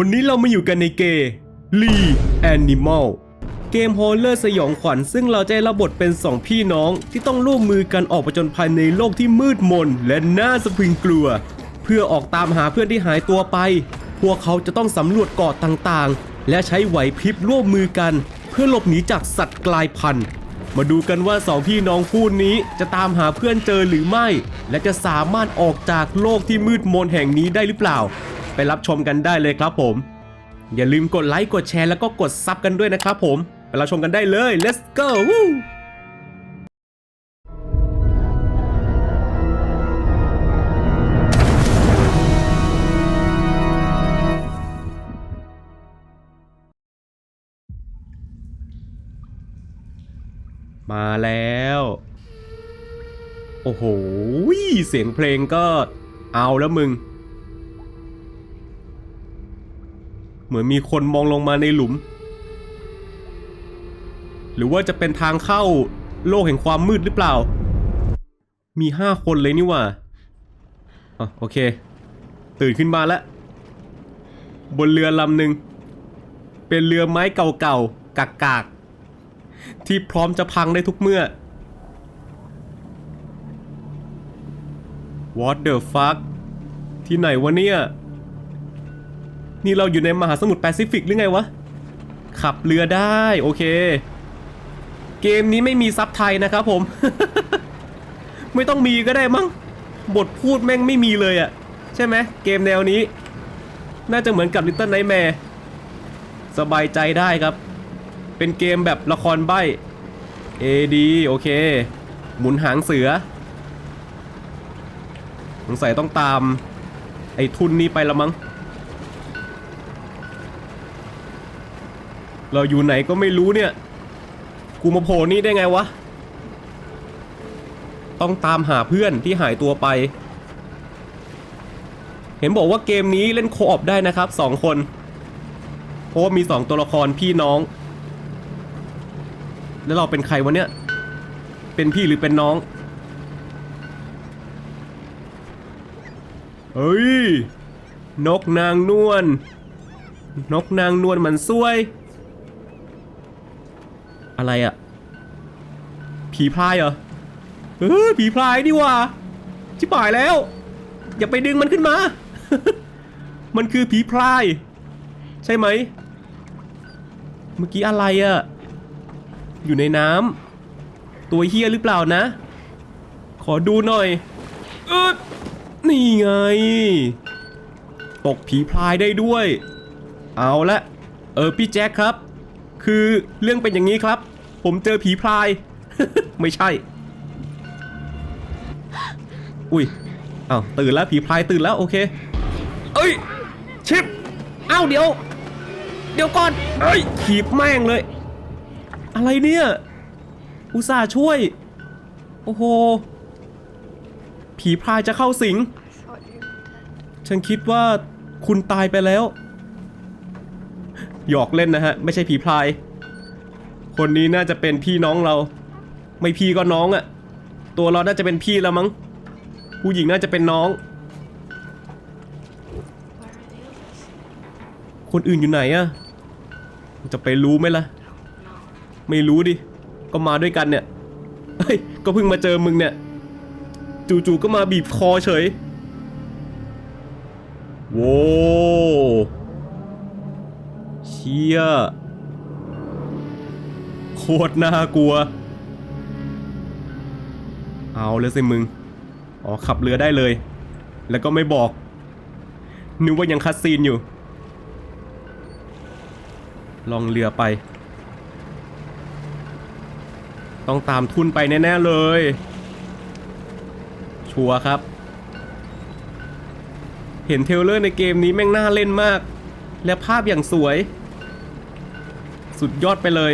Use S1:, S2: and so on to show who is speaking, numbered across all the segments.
S1: วันนี้เรามาอยู่กันในเกมลีแอนิมอลเกมฮอลเลอร์สยองขวัญซึ่งเราจะได้รับบทเป็นสองพี่น้องที่ต้องร่วมมือกันออกผจญภัยในโลกที่มืดมน และน่าสะพรึงกลัว เพื่อออกตามหาเพื่อนที่หายตัวไป พวกเขาจะต้องสำรวจเกาะต่างๆ และใช้ไหวพริบร่วมมือกัน เพื่อหลบหนีจากสัตว์กลายพันธุ์ มาดูกันว่าสองพี่น้องคู่นี้จะตามหาเพื่อนเจอหรือไม่ และจะสามารถออกจากโลกที่มืดมนแห่งนี้ได้หรือเปล่า ไปรับชมกันได้เลยครับผม อย่าลืมกดไลค์กดแชร์แล้วก็กดซับกันด้วยนะครับผม ไปรับชมกันได้เลย let's go มาแล้ว โอ้โห เสียงเพลงก็เอาแล้วมึง เหมือนมีคนมองลงมาในหลุม หรือว่าจะเป็นทางเข้าโลกแห่งความมืดหรือเปล่า มีห้าคนเลยนี่ว่าอะโอเค ตื่นขึ้นมาแล้ว บนเรือลำหนึ่ง เป็นเรือไม้เก่าๆกากๆ ที่พร้อมจะพังได้ทุกเมื่อ What the fuck ที่ไหนวะเนี่ย นี่เราอยู่ในมหาสมุทรแปซิฟิกหรือไงวะ ขับเรือได้โอเค เกมนี้ไม่มีซับไทยนะครับผม ไม่ต้องมีก็ได้มั้ง บทพูดแม่งไม่มีเลยอะใช่ไหมเกมแนวนี้ น่าจะเหมือนกับ Little Nightmare สบายใจได้ครับ เป็นเกมแบบละครใบ้ AD โอเค หมุนหางเสือสงสัยต้องตาม ไอ้ทุนนี้ไปละมั้ง เราอยู่ไหนก็ไม่รู้เนี่ย กูมาโผล่นี่ได้ไงวะ ต้องตามหาเพื่อนที่หายตัวไป เห็นบอกว่าเกมนี้เล่นโคออปได้นะครับสองคน เพราะว่ามีสองตัวละครพี่น้อง แล้วเราเป็นใครวะเนี่ย เป็นพี่หรือเป็นน้อง เฮ้ย นกนางนวลนกนางนวลมันซวย อะไรอะผีพรายเหรอเออผีพรายนี่ว่าชิบหายแล้ว อย่าไปดึงมันขึ้นมา มันคือผีพราย ใช่ไหม เมื่อกี้อะไรอะอยู่ในน้ำตัวเฮียหรือเปล่านะ ขอดูหน่อย เออนี่ไง ตกผีพรายได้ด้วย เอาละ เออพี่แจ็คครับ คือเรื่องเป็นอย่างนี้ครับ ผมเจอผีพราย ไม่ใช่ อุ้ยอ้าวตื่นแล้วผีพรายตื่นแล้วโอเค เอ้ย ชิปอ้าวเดี๋ยว เดี๋ยวก่อนเอ้ยขีบแม่งเลย อะไรเนี่ย อุตส่าห์ช่วย โอ้โห ผีพรายจะเข้าสิง ฉันคิดว่าคุณตายไปแล้ว หยอกเล่นนะฮะ ไม่ใช่ผีพราย คนนี้น่าจะเป็นพี่น้องเรา ไม่พี่ก็น้องอะตัวเราน่าจะเป็นพี่แล้วมั้ง ผู้หญิงน่าจะเป็นน้อง คนอื่นอยู่ไหนอะจะไปรู้ไหมล่ะ ไม่รู้ดิ ก็มาด้วยกันเนี่ย เฮ้ย ก็เพิ่งมาเจอมึงเนี่ย จู่ๆก็มาบีบคอเฉย โว้ เชี่ยโคตรน่ากลัว เอาเลยสิมึง อ๋อ ขับเรือได้เลย แล้วก็ไม่บอก นึกว่ายังคัดซีนอยู่ ลองเรือไป ต้องตามทุนไปแน่ ๆ เลย ชัวร์ครับเห็นเทเลอร์ในเกมนี้แม่งน่าเล่นมาก และภาพอย่างสวย สุดยอดไปเลย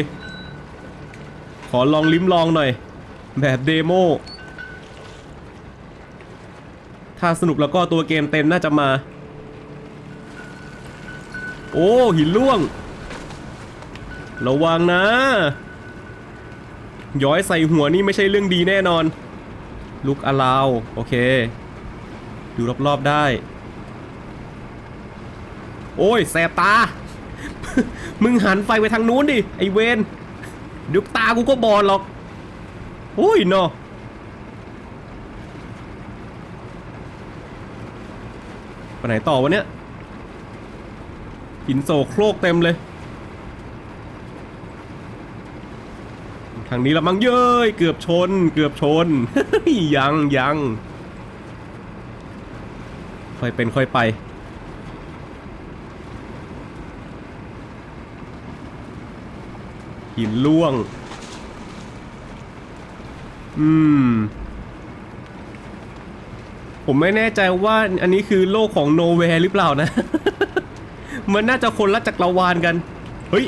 S1: ขอลองลิ้มลองหน่อย แบบเดโม ถ้าสนุกแล้วก็ตัวเกมเต็มน่าจะมา โอ้ หินล่วง ระวังนะ ย้อยใส่หัวนี่ไม่ใช่เรื่องดีแน่นอน ลุกอลาว โอเค ดูรอบๆได้ โอ้ย แสบตา มึงหันไฟไปทางนู้นดิ ไอเวนเดี๋ยวตากูก็บอดหรอกโอ้ยเนาะไปไหนต่อวะเนี่ยหินโซโครกเต็มเลย ทางนี้ละมั้งเย้ย เกือบชน เกือบชน ยังยังค่อยเป็นค่อยไป หินล่วง อืม ผมไม่แน่ใจว่าอันนี้คือโลกของโนเวร์หรือเปล่านะ มันน่าจะคนละจักรวาลกัน เฮ้ย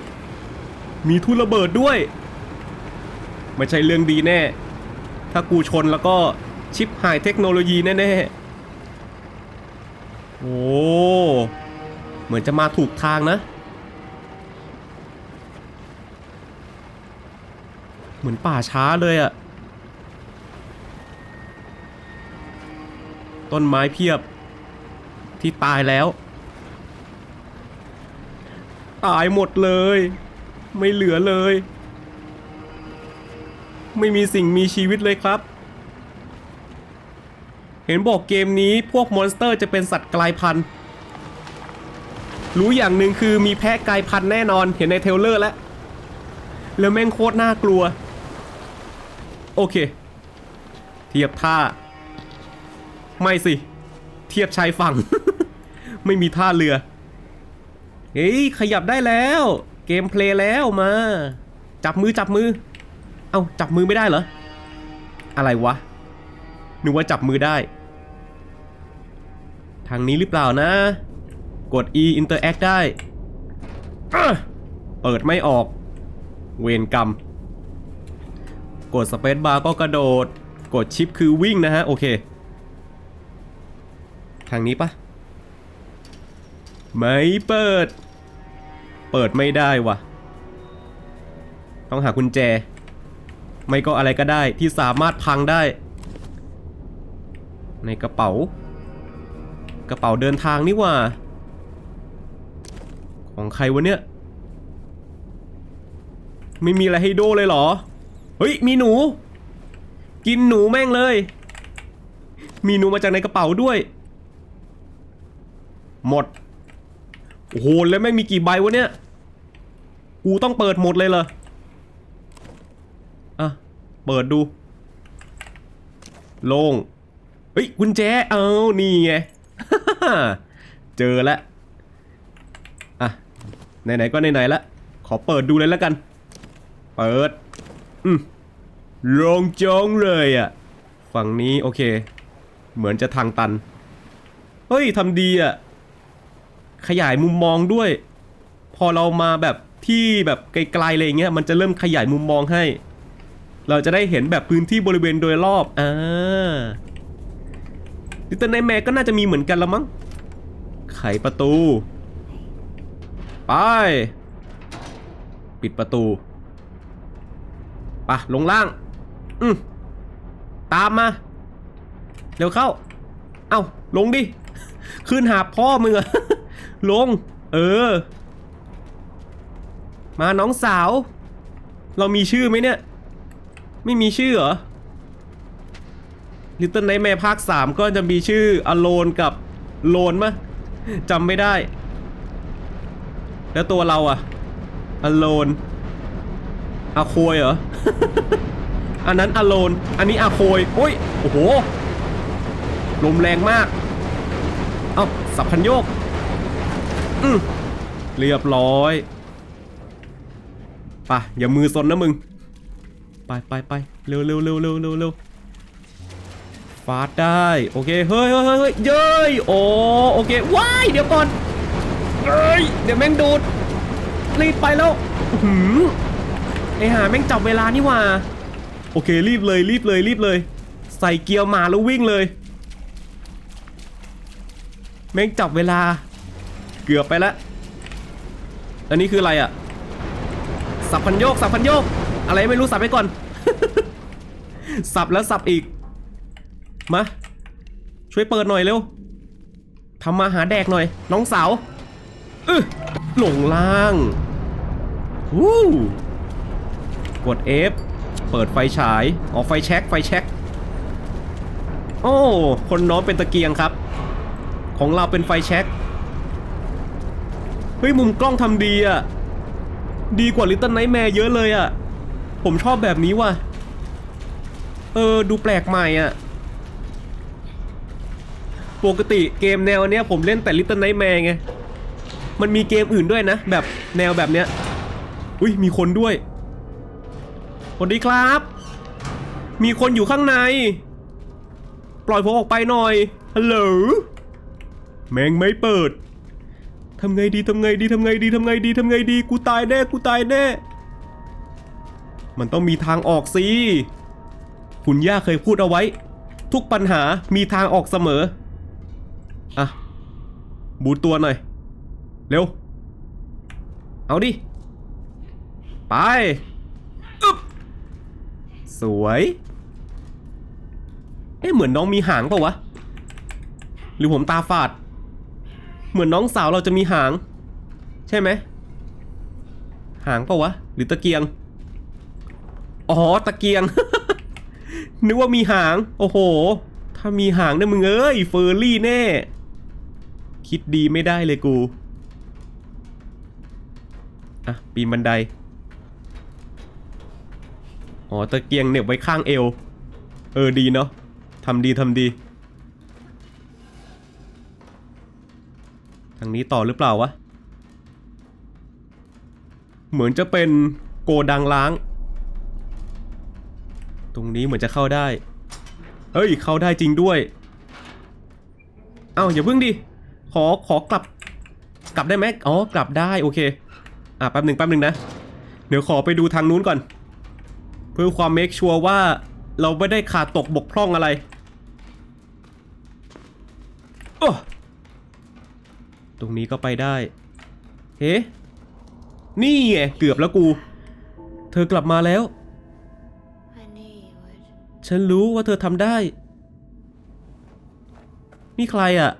S1: มีทุ่นระเบิดด้วย ไม่ใช่เรื่องดีแน่ ถ้ากูชนแล้วก็ชิปหายเทคโนโลยีแน่ๆ โอ้ เหมือนจะมาถูกทางนะ เหมือนป่าช้าเลยอะต้นไม้เพียบ ที่ตายแล้ว ตายหมดเลย ไม่เหลือเลย ไม่มีสิ่งมีชีวิตเลยครับ เห็นบอกเกมนี้พวกมอนสเตอร์จะเป็นสัตว์กลายพันธุ์รู้อย่างหนึ่งคือมีแพะกลายพันธุ์แน่นอนเห็นในเทลเลอร์แล้ว แล้วแม่งโคตรน่ากลัว โอเค เทียบท่า ไม่สิ เทียบชายฝั่ง ไม่มีท่าเรือ เฮ้ย ขยับได้แล้ว เกมเพลย์แล้วมา จับมือจับมือ เอ้า จับมือไม่ได้เหรอ อะไรวะ นึกว่าจับมือได้ ทางนี้หรือเปล่านะ กด E interact ได้ เปิดไม่ออก เวรกรรม กดสเปซบาร์ก็กระโดด กดชิปคือวิ่งนะฮะ โอเค ทางนี้ปะไม่เปิด เปิดไม่ได้วะต้องหากุญแจ ไม่ก็อะไรก็ได้ที่สามารถพังได้ ในกระเป๋า กระเป๋าเดินทางนี่ว่า ของใครวะเนี่ย ไม่มีอะไรให้โดเลยเหรอ เฮ้ยมีหนู กินหนูแม่งเลย มีหนูมาจากในกระเป๋าด้วย หมดโอ้โหแล้วแม่งมีกี่ใบวะเนี่ยกูต้องเปิดหมดเลยเหรออะเปิดดู โล่งเฮ้ยกุญแจเอานี่ไงเจอแล้วอะไหนๆก็ไหนๆละขอเปิดดูเลยแล้วกัน เปิด อืมลงจองเลยอะ ฝั่งนี้โอเค เหมือนจะทางตัน เฮ้ยทำดีอะ ขยายมุมมองด้วย พอเรามาแบบที่แบบไกลๆอะไรอย่างเงี้ย มันจะเริ่มขยายมุมมองให้ เราจะได้เห็นแบบพื้นที่บริเวณโดยรอบอ่าลิตเติ้ลไนแมก็น่าจะมีเหมือนกันละมั้ง ไขประตู ไป ปิดประตู ปะลงล่าง อืมตามมา เร็วเข้า เอ้า ลงดิ ขึ้นหาพ่อมึงอะลง เออ มาน้องสาว เรามีชื่อไหมเนี่ย ไม่มีชื่อเหรอ Little Nightmare ภาค 3 ก็จะมีชื่อ Alone กับ Lone มะจำไม่ได้ แล้วตัวเราอะ Alone อาโคยเหรอ อันนั้น Alone อันนี้อาโคยโอ้ย โอ้โห ลมแรงมาก เอ้า สับพันโยก อืมเรียบร้อยไปะอย่ามือซนนะมึง ไปไปไปเร็วเร็วเร็วเร็วเร็วเร็วฟาดได้ โอเค เฮ้ยเฮ้ยเฮ้ยเฮ้ยเย้ยโอ้โอเค ว้าย เดี๋ยวก่อนเอ้ย เดี๋ยวแม่งดูดรีบไปแล้วอื้อหืมไอหาแม่งจับเวลานี่หว่า โอเครีบเลยรีบเลยรีบเลย ใส่เกียร์มาแล้ววิ่งเลย แม่งจับเวลา เกือบไปแล้วอันนี้คืออะไรอะสับพันโยกสับพันโยก อะไรไม่รู้สับไปก่อน สับแล้วสับอีก มา ช่วยเปิดหน่อยเร็วทำมาหาแดกหน่อย น้องสาวเออลงล่างวู้ กด F เปิดไฟฉายออกไฟแช็กไฟแช็กโอ้คนน้องเป็นตะเกียงครับ ของเราเป็นไฟแช็กเฮ้ยมุมกล้องทำดีอะดีกว่าลิตเติ้ลไนท์แมร์เยอะเลยอะผมชอบแบบนี้ว่ะ เออ ดูแปลกใหม่อะปกติเกมแนวเนี้ยผมเล่นแต่ Little Nightmare ไง มันมีเกมอื่นด้วยนะ แบบแนวแบบเนี้ย อุ้ยมีคนด้วย วัสดีครับ มีคนอยู่ข้างใน ปล่อยผมออกไปหน่อย ฮัลโหล แมงไม่เปิด ทำไงดีทำไงดีทำไงดีทำไงดีทำไงดี กูตายแน่ กูตายแน่ มันต้องมีทางออกสิ คุณย่าเคยพูดเอาไว้ ทุกปัญหามีทางออกเสมอ อะ บูตตัวหน่อย เร็ว เอาดิ ไป สวย เอ๊ะเหมือนน้องมีหางเปล่าวะ หรือผมตาฝาด เหมือนน้องสาวเราจะมีหาง ใช่ไหม หางเปล่าวะ หรือตะเกียง อ๋อตะเกียง นึกว่ามีหาง โอ้โห ถ้ามีหางเนี่ยมึงเอ้ยเฟอร์รี่แน่ คิดดีไม่ได้เลยกู อะ ปีนบันได อ๋อตะเกียงเหน็บไว้ข้างเอว เออดีเนาะทำดีทำดี ทางนี้ต่อหรือเปล่าวะ เหมือนจะเป็นโกดังล้าง ตรงนี้เหมือนจะเข้าได้ เฮ้ย เข้าได้จริงด้วย เอ้าอย่าเพิ่งดิ ขอขอกลับ กลับได้ไหมอ๋อ กลับได้โอเค อะแป๊บหนึ่งแป๊บหนึ่งนะ เดี๋ยวขอไปดูทางนู้นก่อน เพื่อความเมคชัวร์ว่าเราไม่ได้ขาดตกบกพร่องอะไรโอ้ตรงนี้ก็ไปได้ เฮ้ นี่ไงเกือบแล้วกู เธอกลับมาแล้ว
S2: I knew you would.
S1: ฉันรู้ว่าเธอทำได้ นี่ใครอะ่ะ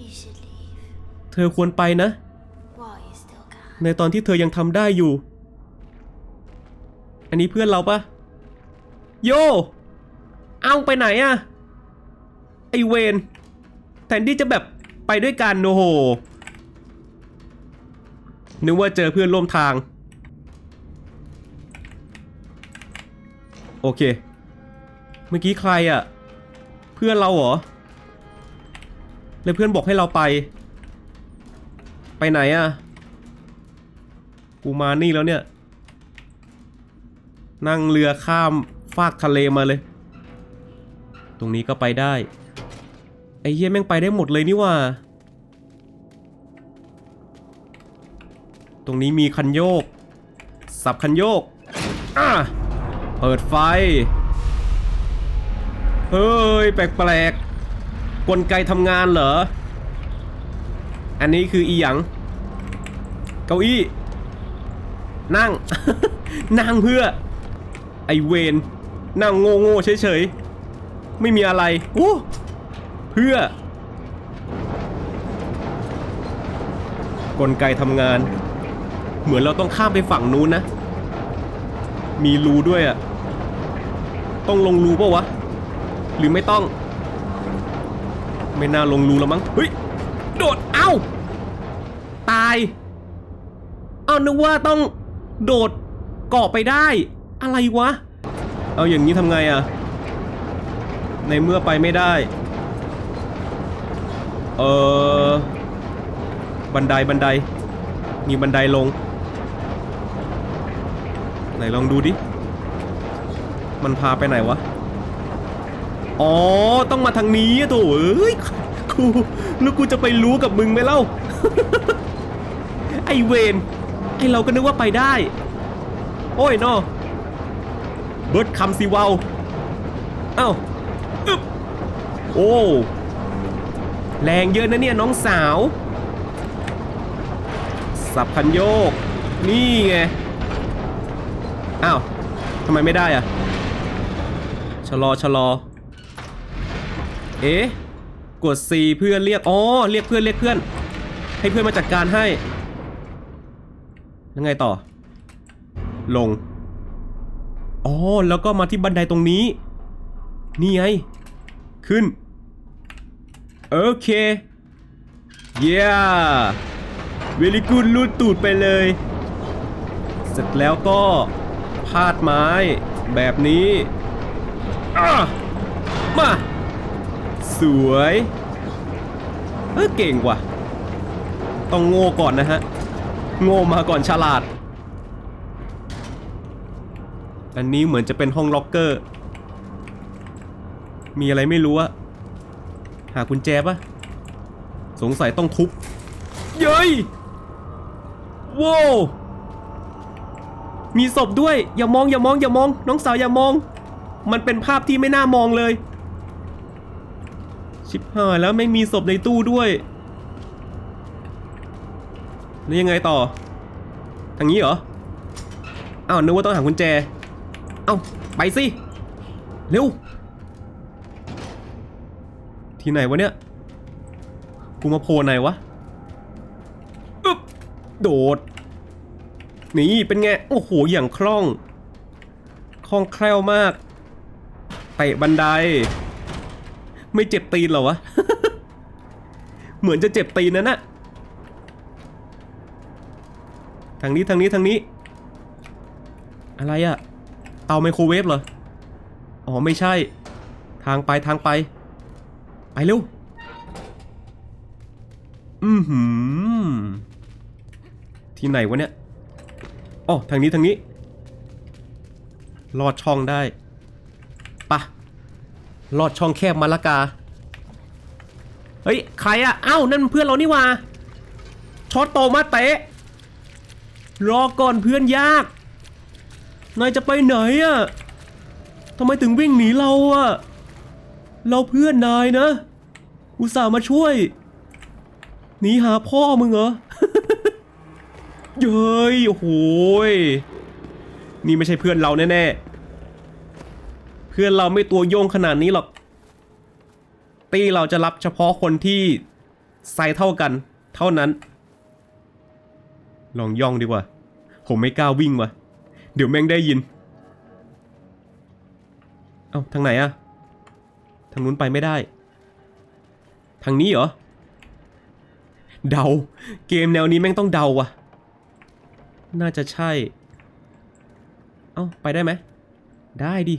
S2: You should leave
S1: เธอควรไปนะ
S2: while you still can.
S1: ในตอนที่เธอยังทำได้อยู่ อันนี้เพื่อนเราปะโย เอาไปไหนอะไอเวนแทนที่จะแบบไปด้วยกันโอ้โห นึกว่าเจอเพื่อนร่วมทาง โอเค เมื่อกี้ใครอะเพื่อนเราเหรอ แล้วเพื่อนบอกให้เราไป ไปไหนอะกูมานี่แล้วเนี่ย นั่งเรือข้ามฟากทะเลมาเลย ตรงนี้ก็ไปได้ ไอ้เหี้ยแม่งไปได้หมดเลยนี่ว่า ตรงนี้มีคันโยก สับคันโยกอะเปิดไฟ เฮ้ย แปลกๆกลไกทำงานเหรอ อันนี้คืออีหยัง เก้าอี้ นั่ง นั่งเพื่อ ไอเวนนั่งโง่โง่เฉยๆ ไม่มีอะไรโอ้เพื่อ กลไกทำงาน เหมือนเราต้องข้ามไปฝั่งนู้นนะ มีรูด้วยอะต้องลงรูป่ะวะ หรือไม่ต้อง ไม่น่าลงรูแล้วมั้งเฮ้ยโดดเอ้าตาย เอานึกว่าต้องโดดเกาะไปได้ อะไรวะ เอาอย่างนี้ทำไงอะในเมื่อไปไม่ได้ เออบันไดบันได มีบันไดลง ไหนลองดูดิ มันพาไปไหนวะ อ๋อ ต้องมาทางนี้อะโเอ้ยกูแล้วกูจะไปรู้กับมึงไหมเล่า ไอเวนไอเราก็นึกว่าไปได้ โอ้ยนอ เบิร์ดคำสิเวาวเอ้าอึ๊บโอ้แรงเยอะนะเนี่ยน้องสาว สับคันโยก นี่ไง อ้าวทำไมไม่ได้อะชะลอชะลอ เอ๊ะ กด C เพื่อเรียก อ๋อ เรียกเพื่อนเรียกเพื่อน ให้เพื่อนมาจัดการให้ ยังไงต่อ ลง อ๋อแล้วก็มาที่บันไดตรงนี้ นี่ไง ขึ้น โอเค เย้เวลิกูดลูดตูดไปเลย เสร็จแล้วก็พาดไม้แบบนี้มา สวยเออเก่งว่ะ ต้องโง่ก่อนนะฮะ โง่มาก่อนฉลาด อันนี้เหมือนจะเป็นห้องล็อกเกอร์ มีอะไรไม่รู้อะหากุญแจปะสงสัยต้องทุบ เย้ยว้าวมีศพด้วย อย่ามองอย่ามองอย่ามอง น้องสาวอย่ามอง มันเป็นภาพที่ไม่น่ามองเลย ชิบหายแล้วไม่มีศพในตู้ด้วยแล้วยังไงต่อ ทางนี้เหรอ อ้าวนึกว่าต้องหากุญแจ เอาไปสิ เร็ว ที่ไหนวะเนี่ย กูมาโผล่ไหนวะอึ๊บโดด นี่เป็นไง โอ้โห อย่างคล่อง คล่องแคล่วมากเตะบันได ไม่เจ็บตีนเหรอวะ เหมือนจะเจ็บตีนนั่นน่ะทางนี้ทางนี้ทางนี้ อะไรอะ เตาไมโครเวฟเหรอ อ๋อไม่ใช่ ทางไปทางไป ไปเร็ว อือหือ ที่ไหนวะเนี่ยอ๋อทางนี้ทางนี้ ลอดช่องได้ปะลอดช่องแคบมาละกา เฮ้ย ใครอะเอ้านั่นเพื่อนเรานี่ว่าช็อตโตมาเตะ รอก่อนเพื่อนยาก นายจะไปไหนอะทำไมถึงวิ่งหนีเราอะเราเพื่อนนายนะ อุตส่าห์มาช่วย หนีหาพ่อมึงเหรอ เย้ยโอ้โหยนี่ไม่ใช่เพื่อนเราแน่ๆ เพื่อนเราไม่ตัวโยงขนาดนี้หรอก ตีเราจะรับเฉพาะคนที่ไซส์เท่ากัน เท่านั้น ลองย่องดีกว่า ผมไม่กล้าวิ่งว่ะ เดี๋ยวแม่งได้ยิน เอ้าทางไหนอะทางนู้นไปไม่ได้ ทางนี้เหรอ เดา เกมแนวนี้แม่งต้องเดาว่ะน่าจะใช่ เอ้าไปได้ไหม ได้ดิ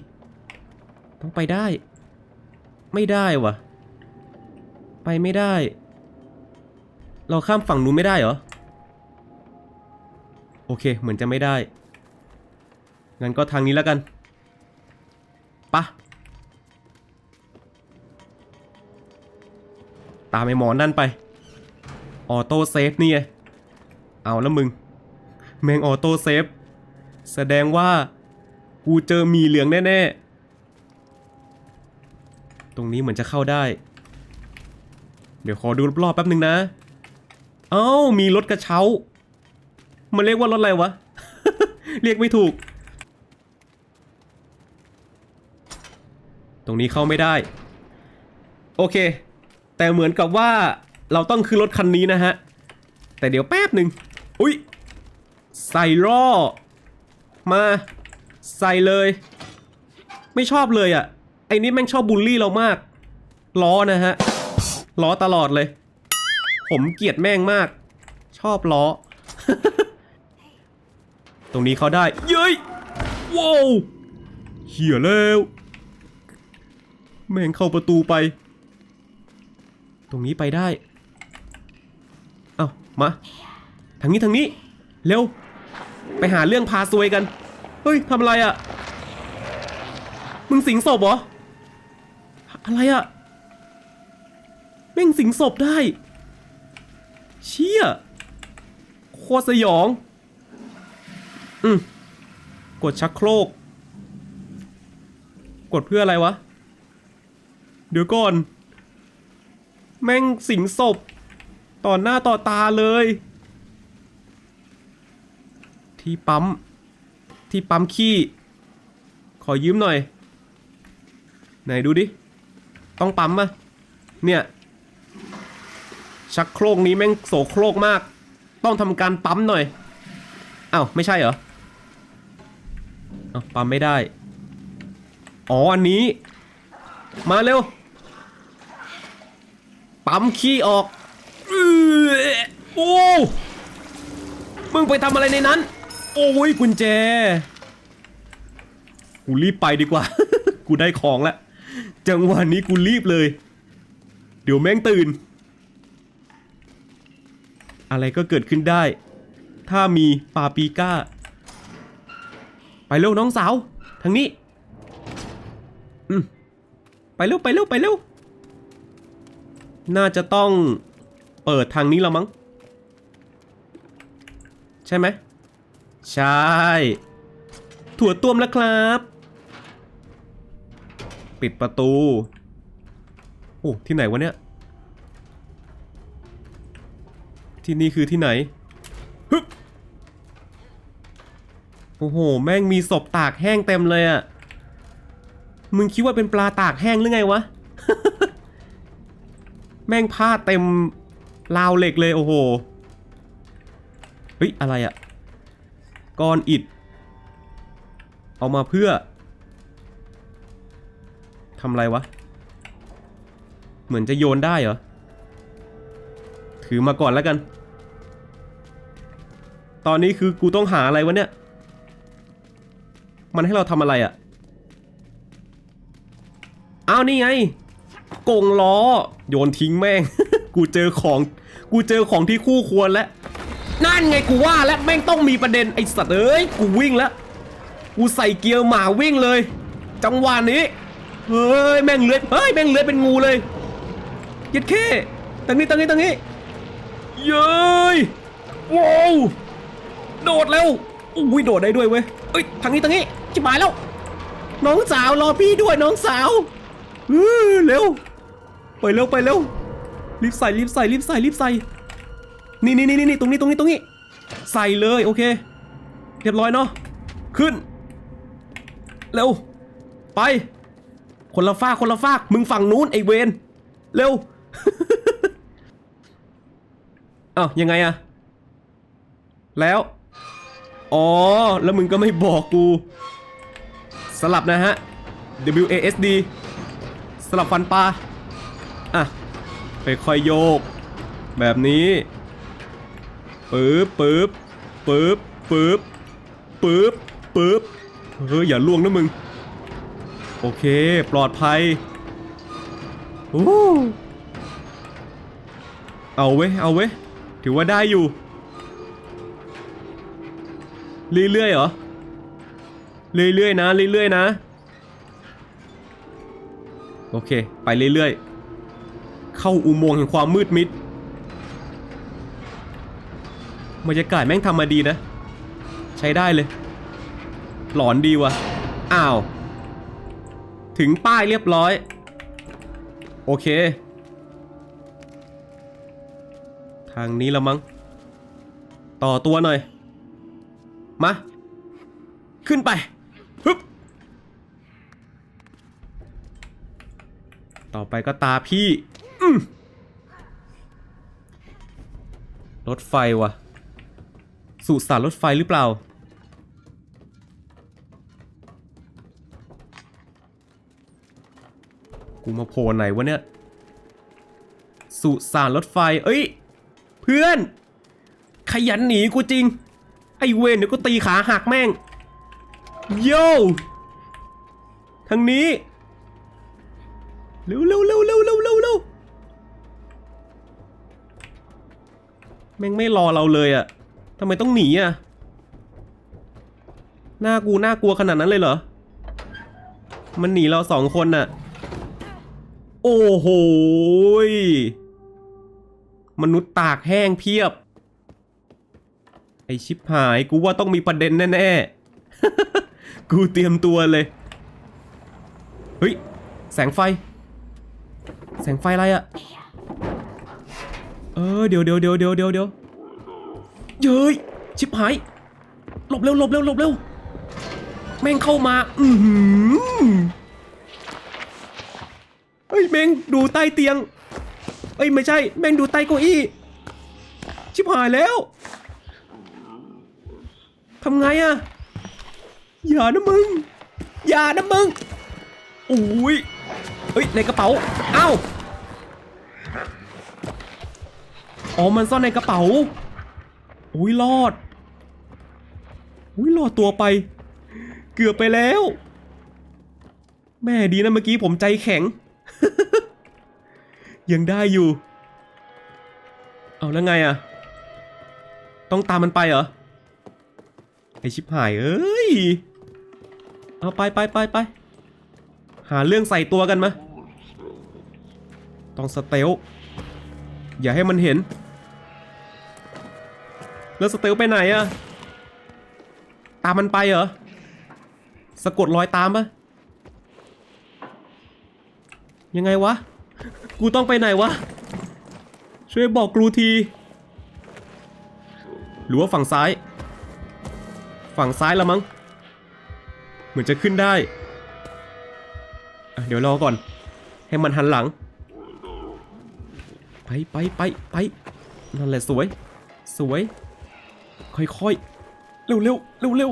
S1: ต้องไปได้ ไม่ได้ว่ะไปไม่ได้ เราข้ามฝั่งนู้นไม่ได้เหรอ โอเค เหมือนจะไม่ได้ งั้นก็ทางนี้แล้วกันปะตามไอ้หมอนั่นไป ออโต้เซฟนี่ไง เอาแล้วมึง แมงออโต้เซฟ แสดงว่า กูเจอมีเหลืองแน่ๆ ตรงนี้เหมือนจะเข้าได้ เดี๋ยวขอดูรอบๆแป๊บนึงนะ เอ้า มีรถกระเช้า มันเรียกว่ารถอะไรวะ เรียกไม่ถูก ตรงนี้เข้าไม่ได้ โอเค แต่เหมือนกับว่าเราต้องขึ้นรถคันนี้นะฮะ แต่เดี๋ยวแป๊บหนึ่งอุ้ยใส่ล่อมาใส่เลย ไม่ชอบเลยอะ่ะ ไอ้นี่แม่งชอบบูลลี่เรามาก ล้อนะฮะ ล้อตลอดเลย ผมเกลียดแม่งมาก ชอบล้อ ตรงนี้เขาได้ เย้ยว้าวเหี้ยแล้ว แม่งเข้าประตูไป ตรงนี้ไปได้ เอามา ทางนี้ทางนี้ เร็ว ไปหาเรื่องพาซวยกัน เฮ้ยทำอะไรอะ่ะ มึงสิงศพเหรอ อะไรอะ่ะ แม่งสิงศพได้ เชี่ย โคตรสยอง อืมกดชักโครก กดเพื่ออะไรวะ เดี๋ยวก่อน แม่งสิงศพ ต่อหน้าต่อตาเลย ที่ปั๊ม ที่ปั๊มขี้ ขอยืมหน่อย ไหนดูดิ ต้องปั๊มมะเนี่ย ชักโครกนี้แม่งโสโครกมาก ต้องทำการปั๊มหน่อยอ้าวไม่ใช่เหรออ้าวปั๊มไม่ได้ อ๋ออันนี้ มาเร็ว ปั๊มขี้ออกอื้อโอ้มึงไปทำอะไรในนั้น โอ้ยกุญแจ กูรีบไปดีกว่า กูได้ของแล้ว จังหวะนี้กูรีบเลย เดี๋ยวแม่งตื่น อะไรก็เกิดขึ้นได้ ถ้ามีปาปีก้า ไปเร็วน้องสาว ทางนี้ อืมไปเร็วไปเร็วไปเร็ว น่าจะต้องเปิดทางนี้แล้วมั้ง ใช่ไหม ใช่ ถั่วต้วมแล้วครับ ปิดประตู โอ้ ที่ไหนวะเนี่ย ที่นี่คือที่ไหนฮึบโอ้โห แม่งมีศพตากแห้งเต็มเลยอะมึงคิดว่าเป็นปลาตากแห้งหรือไงวะ แม่งผ้าเต็มราวเหล็กเลยโอ้โห เฮ้ย อะไรอะก้อนอิด เอามาเพื่อทำอะไรวะ เหมือนจะโยนได้เหรอ ถือมาก่อนแล้วกัน ตอนนี้คือกูต้องหาอะไรวะเนี่ย มันให้เราทำอะไรอะ่ะ อ้าว นี่ไง กงล้อ โยนทิ้งแม่ง กูเจอของ กูเจอของที่คู่ควรแล้ว นั่นไงกูว่าแล้วแม่งต้องมีประเด็นไอสัตว์เอ้ย กูวิ่งแล้ว กูใส่เกียร์หมาวิ่งเลย จังหวะนี้ เฮ้ยแม่งเลื้อย เฮ้ยแม่งเลื้อยเป็นงูเลยยัดเข้ตั้งนี้ตั้งนี้ตั้งนี้ เย้ยว้าวโดดเร็วอุ้ยโดดได้ด้วยเว้ยเอ้ยทางนี้ทางนี้จิบหายแล้ว น้องสาวรอพี่ด้วยน้องสาวอื้อเร็ว ไปเร็วไปเร็วรีบใส่รีบใส่รีบใส่รีบใส่ นี่นี่นี่นี่ตรงนี้ตรงนี้ตรงนี้ ใส่เลยโอเค เรียบร้อยเนาะขึ้น เร็ว ไป คนละฟากคนละฟากมึงฝั่งนู้นไอเวนเร็วอ้าวยังไงอะแล้ว อ๋อ แล้วมึงก็ไม่บอกกู สลับนะฮะ W A S D สลับฟันปลา ค่อยๆโยก แบบนี้ปึ๊บปึ๊บปึ๊บปึ๊บปึ๊บปึ๊บเฮ้ยอย่าล่วงนะมึง โอเค ปลอดภัยโอ้เอาเว้ยเอาเว้ยถือว่าได้อยู่ เรื่อยๆเหรอ เรื่อยๆนะ เรื่อยๆนะ โอเค ไปเรื่อยๆ เข้าอุโมงค์แห่งความมืดมิดบรรยากาศแม่งทำมาดีนะ ใช้ได้เลย หลอนดีว่ะอ้าว ถึงป้ายเรียบร้อย โอเค ทางนี้ละมั้ง ต่อตัวหน่อย มา ขึ้นไปฮึบต่อไปก็ตาพี่ รถไฟว่ะสุสานรถไฟหรือเปล่า กูมาโผล่ไหนวะเนี่ยสุสานรถไฟ เอ้ย เพื่อน ขยันหนีกูจริง ไอเวนเดี๋ยวกูตีขาหักแม่ง โย่ทางนี้ เร็วเร็วเร็วเร็วเร็วเร็ว แม่งไม่รอเราเลยอะทำไมต้องหนีอะหน้ากูน่ากลัวขนาดนั้นเลยเหรอ มันหนีเราสองคนน่ะ โอ้โหมนุษย์ตากแห้งเพียบ ไอชิบหายกูว่าต้องมีประเด็นแน่ๆ กูเตรียมตัวเลย เฮ้ย แสงไฟ แสงไฟอะไรอะ ออเดี๋ยวเดี๋ยวเดี๋ยวเดี๋ยวเดี๋ยวเดี๋ยวเย้ยชิบหายหลบเร็วหลบเร็วหลบเร็วแม่งเข้ามา อือหือเฮ้ยแม่งดูใต้เตียงเอ้ยไม่ใช่ แม่งดูใต้เก้าอี้ ชิบหายแล้วทำไงอะอย่านะมึง อย่านะมึงอุ้ยเฮ้ยในกระเป๋า เอ้า อ๋อ มันซ่อนในกระเป๋า อุ้ยรอด อุ้ยรอดตัวไป เกือบไปแล้ว แม่ดีนะเมื่อกี้ผมใจแข็ง ยังได้อยู่ เอาแล้วไงอะต้องตามมันไปเหรอ ไอชิบหายเอ้ย เอาไปไปไปไป หาเรื่องใส่ตัวกันมาต้องสเตลอย่าให้มันเห็น แล้วสเตลไปไหนอะตามมันไปเหรอ สะกดรอยตามปะยังไงวะ กูต้องไปไหนวะ ช่วยบอกกรูที หรือว่าฝั่งซ้าย ฝั่งซ้ายละมั้ง เหมือนจะขึ้นได้ เดี๋ยวรอก่อน ให้มันหันหลัง ไปไปไปไปนั่นแหละสวย สวย ค่อยๆ เร็วเร็วเร็วเร็ว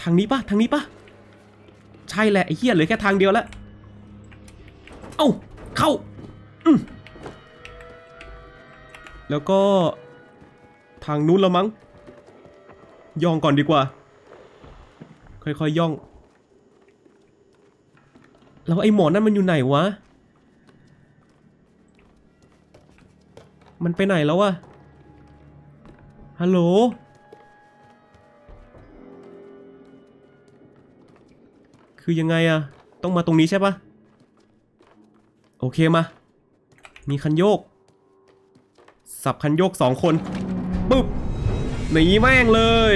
S1: ทางนี้ปะทางนี้ปะใช่แหละไอ้เหี้ยเหลือแค่ทางเดียวแล้วเอ้าเข้าอืมแล้วก็ทางนู้นละมั้ง ย่องก่อนดีกว่า ค่อยๆย่อง แล้วไอ้หมอนั่นมันอยู่ไหนวะ มันไปไหนแล้ววะ ฮัลโหล คือยังไงอะต้องมาตรงนี้ใช่ปะโอเคมา มีคันโยก สับคันโยกสองคนปึ๊บหนีแม่งเลย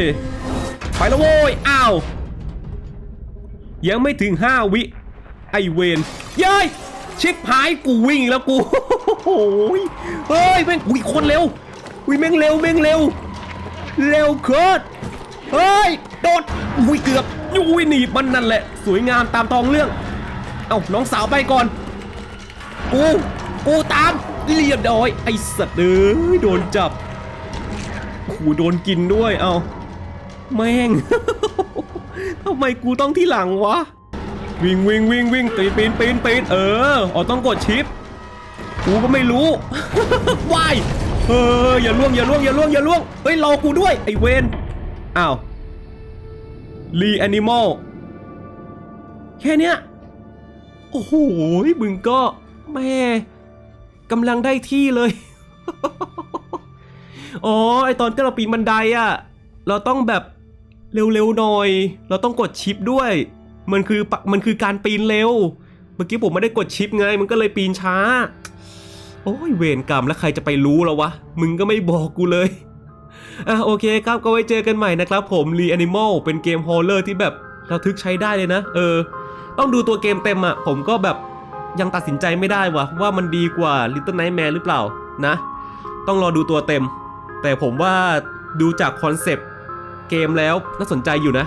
S1: ไปแล้วโว้ย อ้าว ยังไม่ถึงห้าวิ ไอเวนเย้ยชิปหายกูวิ่งแล้วกู โอ้ยเฮ้ยแม่งอุ้ยคนเร็วอุ้ยแม่งเร็วแม่งเร็ว เร็วเคิร์ดเฮ้ย โดดอุ้ยเกือบอุ้ยหนีบมันนั่นแหละ สวยงามตามทองเรื่อง เอ้าน้องสาวไปก่อน กูกูตามเรียบร้อย ไอสัตว์เอ้ยโดนจับโอ้โหโดนกินด้วยเอาแม่งทำไมกูต้องที่หลังวะ วิ่งวิ่งวิ่งวิ่งตีปีนปีนปีนเอออ๋อต้องกดชิป กูก็ไม่รู้วาย เอออย่าล่วงอย่าล่วงอย่าล่วงอย่าล่วงเฮ้ยรอกูด้วยไอเวนอ้าวรีแอนิมอลแค่เนี้ยโอ้โหมึงก็แม่กำลังได้ที่เลย อ๋อไอตอนที่เราปีนบันไดอะเราต้องแบบเร็วๆหน่อย เราต้องกดชิปด้วย มันคือมันคือการปีนเร็ว เมื่อกี้ผมไม่ได้กดชิปไง มันก็เลยปีนช้า โอ้ยเวรกรรมแล้วใครจะไปรู้แล้ววะ มึงก็ไม่บอกกูเลย อะโอเคครับก็ไว้เจอกันใหม่นะครับผม r e Animal เป็นเกมฮอลเลอร์ที่แบบเระทึกใช้ได้เลยนะ เออ ต้องดูตัวเกมเต็มอะ่ะ ผมก็แบบยังตัดสินใจไม่ได้วะว่ามันดีกว่า Little Nightmare หรือเปล่านะ ต้องรอดูตัวเต็ม แต่ผมว่าดูจากคอนเซปต์เกมแล้วน่าสนใจอยู่นะ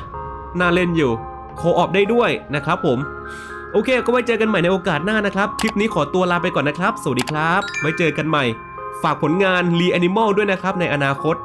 S1: น่าเล่นอยู่ โคออฟได้ด้วยนะครับผม โอเค ก็ไว้เจอกันใหม่ในโอกาสหน้านะครับ คลิปนี้ขอตัวลาไปก่อนนะครับ สวัสดีครับ ไว้เจอกันใหม่ ฝากผลงานลีแอนิมอลด้วยนะครับในอนาคต